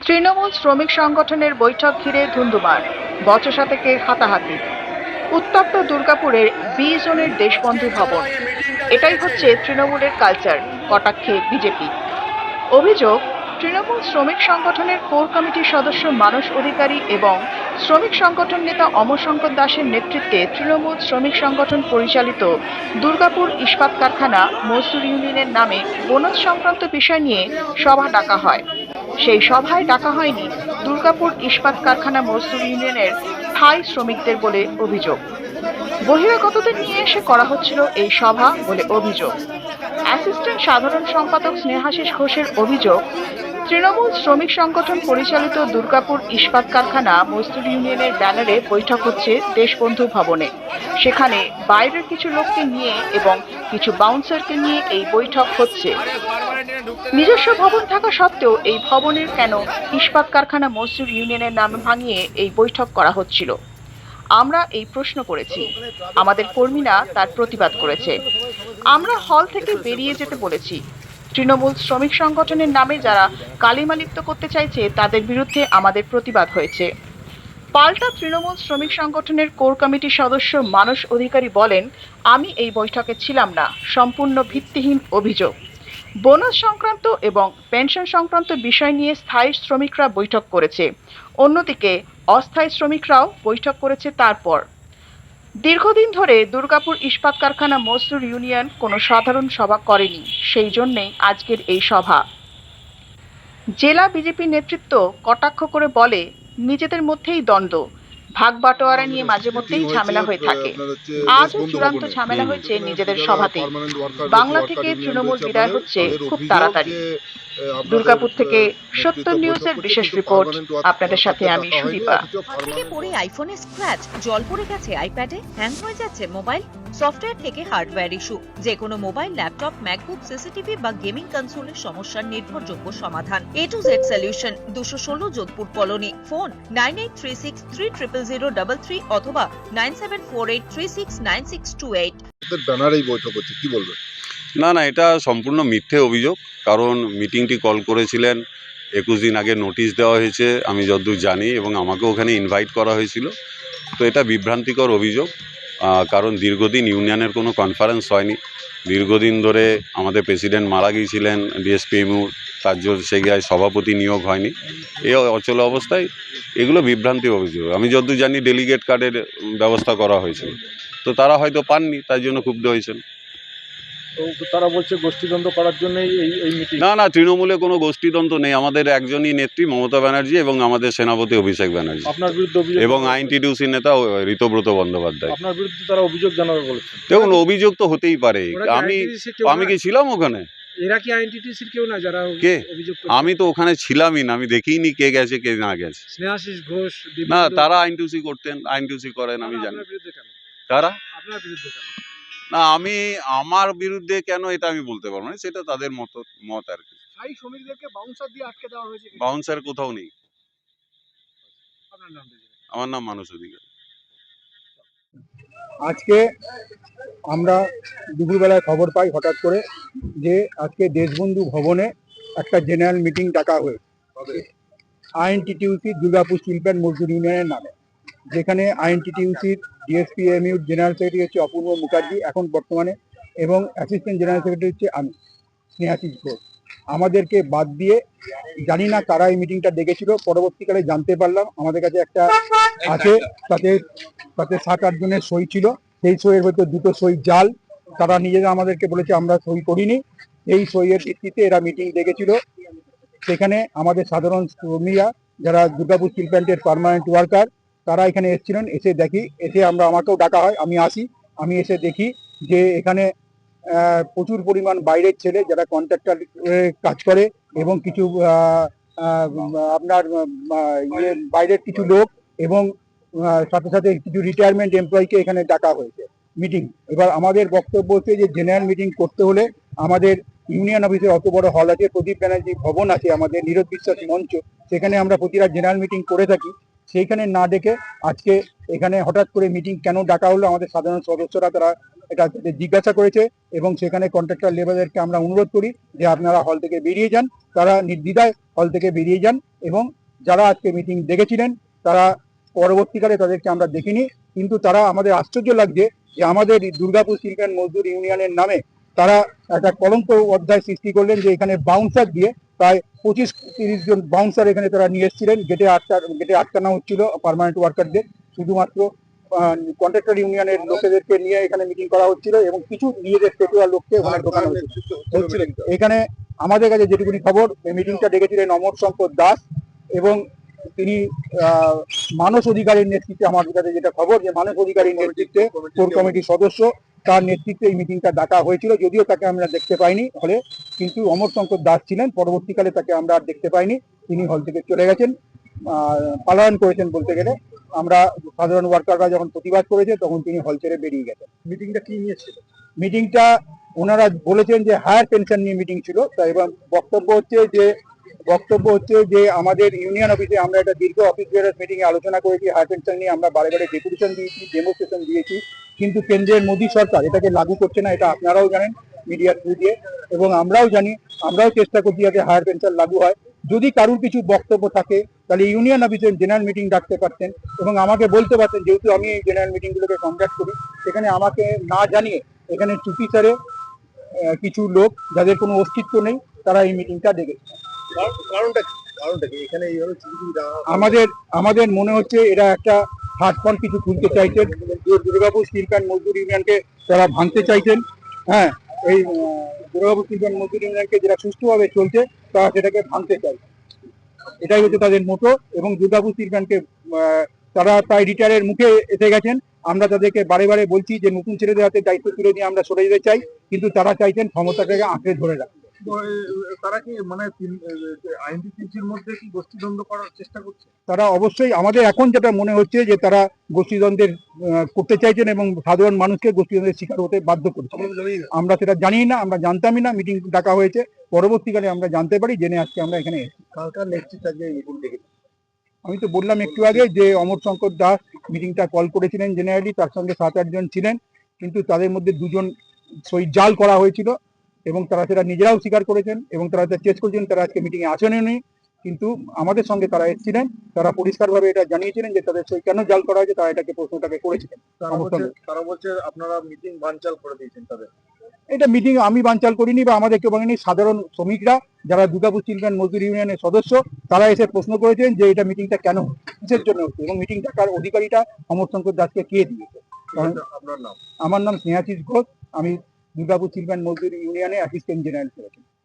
তৃণমূল শ্রমিক সংগঠনের বৈঠক ঘিরে ধুন্ধুমার বচসা থেকে হাতাহাতি। উত্তপ্ত দুর্গাপুরের বি জোনের দেশবন্ধু ভবন। এটাই হচ্ছে তৃণমূলের কালচার কটাক্ষে বিজেপি। অভিযোগ, তৃণমূল শ্রমিক সংগঠনের কোর কমিটির সদস্য মানস অধিকারী এবং শ্রমিক সংগঠন নেতা অমরশঙ্কর দাসের নেতৃত্বে তৃণমূল শ্রমিক সংগঠন পরিচালিত দুর্গাপুর ইস্পাত কারখানা মজদুর ইউনিয়নের নামে বোনাস সংক্রান্ত বিষয় নিয়ে সভা ডাকা হয়। সেই সভায় ডাকা হয়নি দুর্গাপুর ইস্পাত কারখানা মজদুর ইউনিয়নের স্থায়ী শ্রমিকদের বলে অভিযোগ। বহিরাগতদের নিয়ে এসে করা হচ্ছিল এই সভা বলে অভিযোগ। অ্যাসিস্ট্যান্ট সাধারণ সম্পাদক স্নেহাশিস ঘোষের অভিযোগ তৃণমূল শ্রমিক সংগঠন পরিচালিত দুর্গাপুর ইস্পাত কারখানা মজদুর ইউনিয়নের ব্যানারে বৈঠক হচ্ছে দেশবন্ধু ভবনে। সেখানে বাইরের কিছু লোককে নিয়ে এবং কিছু বাউন্সারকে নিয়ে এই বৈঠক হচ্ছে। নিজস্ব ভবন থাকা সত্ত্বেও এই ভবনের কেন ইস্পাত কারখানা মজদুর ইউনিয়নের নাম ভাঙিয়ে এই বৈঠক করা হচ্ছিল? আমরা এই প্রশ্ন করেছি। আমাদের কর্মীরা তার প্রতিবাদ করেছে। আমরা হল থেকে বেরিয়ে যেতে বলেছি। তৃণমূল শ্রমিক সংগঠনের নামে যারা কালিমালিপ্ত করতে চাইছে, তাদের বিরুদ্ধে আমাদের প্রতিবাদ হয়েছে। পাল্টা তৃণমূল শ্রমিক সংগঠনের কোর কমিটির সদস্য মানস অধিকারী বলেন, আমি এই বৈঠকে ছিলাম না। সম্পূর্ণ ভিত্তিহীন অভিযোগ। বোনাস সংক্রান্ত এবং পেনশন সংক্রান্ত বিষয় নিয়ে স্থায়ী শ্রমিকরা বৈঠক করেছে। অন্যদিকে অস্থায়ী শ্রমিকরাও বৈঠক করেছে তারপর। দীর্ঘদিন ধরে দুর্গাপুর ইস্পাত কারখানা মজদুর ইউনিয়ন কোনো সাধারণ সভা করেনি, সেই জন্যেই আজকের এই সভা। জেলা বিজেপি নেতৃত্ব কটাক্ষ করে বলে, নিজেদের মধ্যেই দ্বন্দ্ব। ভাগ বাটোয়ারা নিয়ে মাঝে মধ্যেই ঝামেলা হয়ে থাকে। আজও চূড়ান্ত ঝামেলা হয়েছে নিজেদের সভাতেই। বাংলা থেকে তৃণমূল বিদায় হচ্ছে খুব তাড়াতাড়ি। দুর্গাপুর থেকে সত্য নিউজের বিশেষ রিপোর্ট আপনাদের সাথে আমি সুদীপা। থেকে পড়ে আইফোনে স্ক্র্যাচ জল পড়ে গেছে আইপ্যাডে হ্যাং হয়ে যাচ্ছে মোবাইল সফটওয়্যার থেকে হার্ডওয়্যার ইস্যু যে কোনো মোবাইল ল্যাপটপ ম্যাকবুক সিসিটিভি বা গেমিং কনসোলের সমস্যার নির্ভরযোগ্য সমাধান। এ টু জেড সলিউশন দুশো ষোলো Jodhpur colony. Phone nine eight three six three triple zero double three অথবা nine seven four eight three six nine six two eight বৈঠক হচ্ছে কি বলবেন? না না, এটা সম্পূর্ণ মিথ্যে অভিযোগ। কারণ মিটিংটি কল করেছিলেন, একুশ দিন আগে নোটিশ দেওয়া হয়েছে, আমি যতদূর জানি, এবং আমাকে ওখানে ইনভাইট করা হয়েছিল। তো এটা বিভ্রান্তিকর অভিযোগ। কারণ দীর্ঘদিন ইউনিয়নের কোনো কনফারেন্স হয়নি। দীর্ঘদিন ধরে আমাদের প্রেসিডেন্ট মারা গিয়েছিলেন ডিএসপিএমুর তার জন্য সেই গায়ে সভাপতি নিয়োগ হয়নি। এ অচল অবস্থায় এগুলো বিভ্রান্তি অভিযোগ। আমি যতদূর জানি ডেলিগেট কার্ডের ব্যবস্থা করা হয়েছিল। তো তারা হয়তো পাননি, তাই জন্য ক্ষুব্ধ হয়েছেন। তো তারা বলছে গোষ্ঠীদ্বন্দ্ব করার জন্যই এই এই মিটিং না না তৃণমূলে কোনো গোষ্ঠীতন্ত্র নেই। আমাদের একজনই নেত্রী মমতা ব্যানার্জি এবং আমাদের সেনাপতি অভিষেক ব্যানার্জি। আপনার বিরুদ্ধে অভিযোগ এবং আইনটিডিউসি নেতা ও ঋতব্রত বন্দ্যোপাধ্যায়। আপনার বিরুদ্ধে তারা অভিযোগ জানাবে বলেছেন। দেখুন অভিযোগ তো হতেই পারে। আমি আমি কি ছিলাম ওখানে? এরা কি আইএনটিটিসির কেউ না যারা কে? আমি তো ওখানে ছিলামই না। আমি দেখিনি কে গেছে কে না গেছে। স্নেহাশিস ঘোষ না তারা আইনটিউসি করতেন আইনটিউসি করেন আমি জানি। আপনার বিরুদ্ধে কেন? তারা? আপনার বিরুদ্ধে কেন? না আমি আমার বিরুদ্ধে কেন এটা আমি বলতে পারব না সেটা তাদের মত মত আর কি। স্থায়ী শ্রমিকদেরকে বাউন্সার দিয়ে আটকে দেওয়া হয়েছে বাউন্সার কোথাও নেই। আমার নাম মানুষ অধিকার। আজকে আমরা দুপুরবেলায় খবর পাই হঠাৎ করে যে আজকে দেশবন্ধু ভবনে একটা জেনারেল মিটিং ডাকা হয়েছে। আইএনটিটিউসি দুর্গাপুর প্ল্যান্ট মজদুর ইউনিয়নের নামে। যেখানে আইএনটিটিউসির ডিএসপিএমইউর জেনারেল সেক্রেটারি হচ্ছে অপূর্ব মুখার্জি এখন বর্তমানে, এবং অ্যাসিস্ট্যান্ট জেনারেল সেক্রেটারি হচ্ছে আমি, স্নেহাশিস ঘোষ। আমাদেরকে বাদ দিয়ে জানি না কারা এই মিটিংটা ডেকেছিল, পরবর্তীকালে জানতে পারলাম। আমাদের কাছে একটা আছে, তাতে তাতে সাত আট জনের সই ছিল। সেই সইয়ের ভেতর দুটো সই জাল, তারা নিজেরা আমাদেরকে বলেছে আমরা সই করিনি। এই সইয়ের ভিত্তিতে এরা মিটিং ডেকেছিল। সেখানে আমাদের সাধারণ কর্মীরা যারা দুর্গাপুর স্টিল প্ল্যান্টের পার্মানেন্ট ওয়ার্কার তারা এখানে এসেছিলেন, এসে দেখি, এসে আমরা, আমাকেও ডাকা হয়, আমি আসি, আমি এসে দেখি যে এখানে প্রচুর পরিমাণ বাইরের ছেলে যারা কন্ট্রাক্টর কাজ করে এবং কিছু আপনার ইয়ে বাইরের কিছু লোক এবং সাথে সাথে কিছু রিটায়ারমেন্ট এমপ্লয়িকে এখানে ডাকা হয়েছে মিটিং এবার আমাদের বক্তব্য হচ্ছে যে জেনারেল মিটিং করতে হলে আমাদের ইউনিয়ন অফিসের অত বড় হল আছে, প্রদীপ ব্যানার্জি ভবন আছে আমাদের নীরজ বিশ্বাস মঞ্চ, সেখানে আমরা প্রতিটা জেনারেল মিটিং করে থাকি। সেইখানে না ডেকে আজকে এখানে হঠাৎ করে মিটিং কেন ডাকা হলো? আমাদের সাধারণ সদস্যরা তারা এটা জিজ্ঞাসা করেছে এবং সেখানে কন্ট্রাক্টর লেবারদেরকে আমরা অনুরোধ করি যে আপনারা হল থেকে বেরিয়ে যান। তারা নির্দ্বিধায় হল থেকে বেরিয়ে যান এবং যারা আজকে মিটিং দেখেছিলেন, তারা পরবর্তীকালে তাদেরকে আমরা দেখিনি। কিন্তু তারা আমাদের আশ্চর্য লাগছে যে আমাদের দুর্গাপুর সিল্ক মজদুর ইউনিয়নের নামে তারা একটা কলঙ্ক অধ্যায় সৃষ্টি করলেন যে এখানে বাউন্সার দিয়ে প্রায় পঁচিশ তিরিশ জন বাউন্সার এখানে তারা নিয়ে এসেছিলেন। গেটে আটকা গেটে আটকানো হচ্ছিল পার্মানেন্ট ওয়ার্কারদের শুধুমাত্র কন্ট্রাক্টর ইউনিয়নের লোকেদেরকে নিয়ে এখানে মিটিং করা হচ্ছিল এবং কিছু নিজেদের পেটুয়া লোককে ওখানে ঢোকানো হচ্ছিল। হচ্ছিল। এখানে আমাদের কাছে যেটুকুনি খবর এই মিটিংটা ডেকেছিলেন অমর শঙ্কর দাস এবং তিনি মানস অধিকারীর নেতৃত্বে আমার কাছে যেটা খবর যে মানস অধিকারীর নেতৃত্বে কোর কমিটির সদস্য তার নেতৃত্বে এই মিটিংটা ডাকা হয়েছিল যদিও তাকে আমরা দেখতে পাইনি হলে কিন্তু অমর শঙ্কর দাস ছিলেন পরবর্তীকালে তাকে আমরা আর দেখতে পাইনি তিনি হল থেকে চলে গেছেন পালায়ন করেছেন বলতে গেলে আমরা সাধারণ ওয়ার্কাররা যখন প্রতিবাদ করেছে তখন তিনি হল ছেড়ে বেরিয়ে গেছেন। মিটিংটা কি নিয়েছিল? মিটিংটা ওনারা বলেছেন যে হায়ার পেনশন নিয়ে মিটিং ছিল তা এবং বক্তব্য হচ্ছে যে বক্তব্য হচ্ছে যে আমাদের ইউনিয়ন অফিসে আমরা একটা দীর্ঘ অফিস বিয়ারার্স মিটিং এ আলোচনা করেছি, হায়ার পেনশন নিয়ে আমরা বারে বারে ডেপুটেশন দিয়েছি ডেমোস্ট্রেশন দিয়েছি, কিন্তু কেন্দ্রের মোদী সরকার এটাকে লাগু করছে না, এটা আপনারাও জানেন মিডিয়ার থ্রু দিয়ে, এবং আমরাও জানি, আমরাও চেষ্টা করছি যাতে হায়ার পেনশন লাগু হয়। যদি কারুর কিছু বক্তব্য থাকে, তাহলে ইউনিয়ন অফিসে জেনারেল মিটিং ডাকতে পারতেন, এবং আমাকে বলতে পারতেন, যেহেতু আমি এই জেনারেল মিটিংগুলোকে কন্ডাক্ট করি, সেখানে আমাকে না জানিয়ে এখানে চুপি স্যারে কিছু লোক যাদের কোনো অস্তিত্ব নেই, তারা এই মিটিংটা ডেকেছে আমাদের আমাদের মনে হচ্ছে এরা একটা ফন্ড কিছু খুলতে চাইছেন। দুর্গাপুর প্ল্যান্ট মজদুর ইউনিয়নকে তারা ভাঙতে চাইছেন। হ্যাঁ এই দুর্গাপুর প্ল্যান্ট মজদুর ইউনিয়নকে যেটা সুষ্ঠুভাবে চলছে তারা সেটাকে ভাঙতে চাই এটাই হচ্ছে তাদের মোটো এবং দুর্গাপুর আহ, তারা প্রায় রিটায়ারের মুখে এসে গেছেন। আমরা তাদেরকে বারে বারে বলছি যে নতুন ছেলেদের হাতে দায়িত্ব তুলে দিয়ে আমরা সরে যেতে চাই কিন্তু তারা চাইছেন ক্ষমতাটাকে আঁকড়ে ধরে রাখতে। তারা কি মানে মধ্যে কি গোষ্ঠীদ্বন্দ্ব করার চেষ্টা করছে? তারা অবশ্যই আমাদের এখন যেটা মনে হচ্ছে যে তারা গোষ্ঠীদ্বন্দ্বের করতে চাইছেন এবং সাধারণ মানুষকে গোষ্ঠীদ্বন্দ্বের শিকার হতে বাধ্য করছে। আমরা সেটা জানি না আমরা জানতামই না মিটিং ডাকা হয়েছে। পরবর্তীকালে আমরা জানতে পারি জেনে আজকে আমরা এখানে আমি তো বললাম একটু আগে যে অমর শঙ্কর দাস মিটিংটা কল করেছিলেন জেনারেলি তার সঙ্গে সাত আটজন ছিলেন। কিন্তু তাদের মধ্যে দুজন সই জাল করা হয়েছিল। এবং তারা সেটা নিজেরাও স্বীকার করেছেন এবং তারা চেষ্টা করেছেন তারা আজকে মিটিং এ আসেনি কিন্তু আমাদের সঙ্গে তারা এসেছিলেন তারা পরিষ্কারভাবে এটা জানিয়েছিলেন যে তাদের সই কেন জাল করা হয়েছে তারা এটাকে প্রশ্নটাকে করেছিলেন। তারা বলছে আপনারা মিটিং বানচাল করে দিয়েছেন তাদের। এটা মিটিং আমি বানচাল করিনি বা আমাদের কেউ বলেনি সাধারণ শ্রমিকরা যারা দুর্গাপুর চিলড্রেন মজদুর ইউনিয়নের সদস্য তারা এসে প্রশ্ন করেছেন যে এটা মিটিংটা কেন কিসের জন্য হচ্ছে? এবং মিটিং ডাকার অধিকারীটা? অমর শঙ্কর দাসকে কে দিয়েছে? আমার নাম স্নেহাশিস ঘোষ আমি দুর্গাপুর চিলড্রেন মজদুর ইউনিয়নে অ্যাসিস্ট্যান্ট জেনারেল সেক্রেটারি